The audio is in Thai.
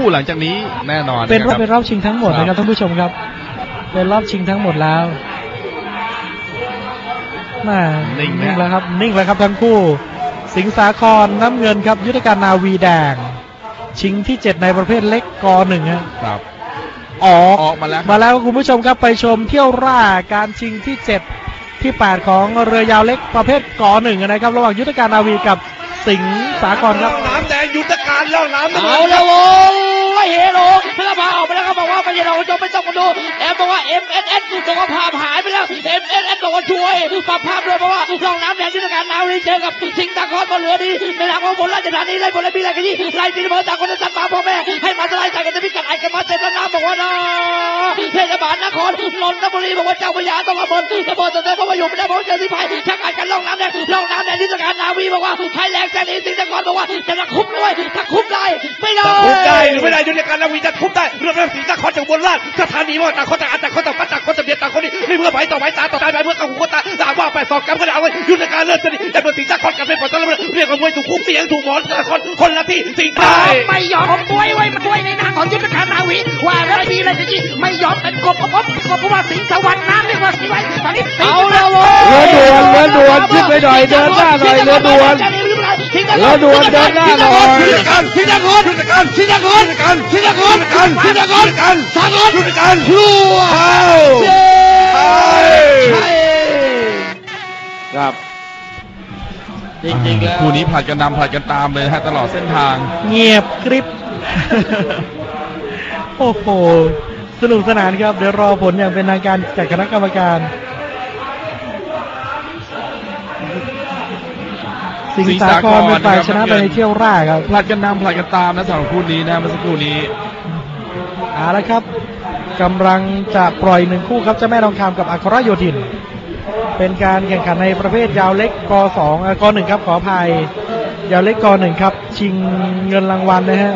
คู่หลังจากนี้แน่นอนเป็นรอบคเป็นรับรอบชิงทั้งหมดนะครับท่านผู้ชมครับ เป็นรอบชิงทั้งหมดแล้วมานิ่งไหมนิ่งแล้วครับ นิ่งแล้วครับทั้งคู่ สิงห์สาครน้ำเงินครับ ยุทธการนาวีแดง ชิงที่ 7 ในประเภทเล็กกหนึ่งฮะครับออกออกมาแล้วมาแล้วคุณผู้ชมครับไปชมเที่ยวร่าการชิงที่ 7 ที่ 8 ของเรือยาวเล็กประเภทกหนึ่งนะครับ ระหว่างยุทธการนาวีกับสิงห์สาครครับน้ำแดงยุทธการล่องน้ำเอาแล้วโว้ยเฮ โร่พลพาออกไปแล้วก็บอกว่าไม่ใช่เราจงไม่ต้องมาดูแอมบอกว่า M S S ตัวภาพหายไปแล้ว M S S บอกว่าช่วยปรับภาพด้วยเพราะว่าร่องน้ำแดงยุทธการนาวีเจอกับสิงตะคอนบนเรือดีในหลังของบนราชธานีไล่บนไล่บีไล่กันยี่ไล่ตีระเบิดต่างคนต่างมาพ่อแม่ให้มาสไลด์ใส่กันจะพิกัดไอ้กันมาเสร็จแล้วน้ำบอกว่านะเทศบาลนครนนทบุรีบอกว่าเจ้าพระยาต้องมาบนระบิดแต่เพราะว่าอยู่ไม่ได้เพราะเจอที่ภัยชักกันกันร่องน้ำแดงร่องน้ำแดงยุทธการนาวีบอกว่าใช้แรงแรงนี้สิงตะคอนบอกว่าจะตะคุบด้วยตะคุ การนาวีจะคุบได้เรื่องนั้นสีตะคอจากบนราชสถานีว่าต่างคนต่างอันต่างคนต่างปัดต่างคนต่างเบียดต่างคนนี้ไม่เพื่อไปต่อไปตาต่อตาไปเพื่อกับหูตาตาว่าไปสอบกันก็ได้เอาไว้ยุทธการเลิศสนิทแต่เป็นสีตะคอกันเป็นปตะลเรียกว่ามวยถูกคุกเสียงถูกหมอนตะคอนคนละที่สิงห์ใต้ไม่ยอมมวยไว้มาด้วยในทางของยุทธการนาวีว่าแล้วดีเลยทีนี้ไม่ยอมเป็นกบกบกบเพราะว่าสิงห์สวรรค์น้ำเรียกว่าสิงไว้ตอนนี้เอาล้วโว้เรือด่วนเรือด่วนขึ้นไปหน่อยเดินหน้าหน่อยเรือด่วน เรือด่วนเดินหน้าหน่อยยุทธการสิงห์ตะคอนยุทธการสิงห์ตะคอนสิงห์ตะคอนสิงห์ตะคอนสิงห์ตะคอนสากลยุทธการพลัวครับจริงๆแล้วคู่นี้ผลัดกันนำผลัดกันตามเลยนะฮะตลอดเส้นทาง เงียบกริบ โอ้โห สนุกสนานครับ เดี๋ยวรอผลอย่างเป็นทางการจากคณะกรรมการ สิงห์สาครเป็นฝ่ายชนะไปในเที่ยวแรกครับผลัดกันนำผลัดกันตามนะสำหรับคู่นี้นะเมื่อสักครู่นี้เอาละครับกำลังจะปล่อยหนึ่งคู่ครับเจะแม่ทองคำกับอัครโยธิน เป็นการแข่งขันในประเภทยาวเล็กก2เอ่อก1ครับขออภัยยาวเล็กก1ครับ ชิงเงินรางวัลนะฮะ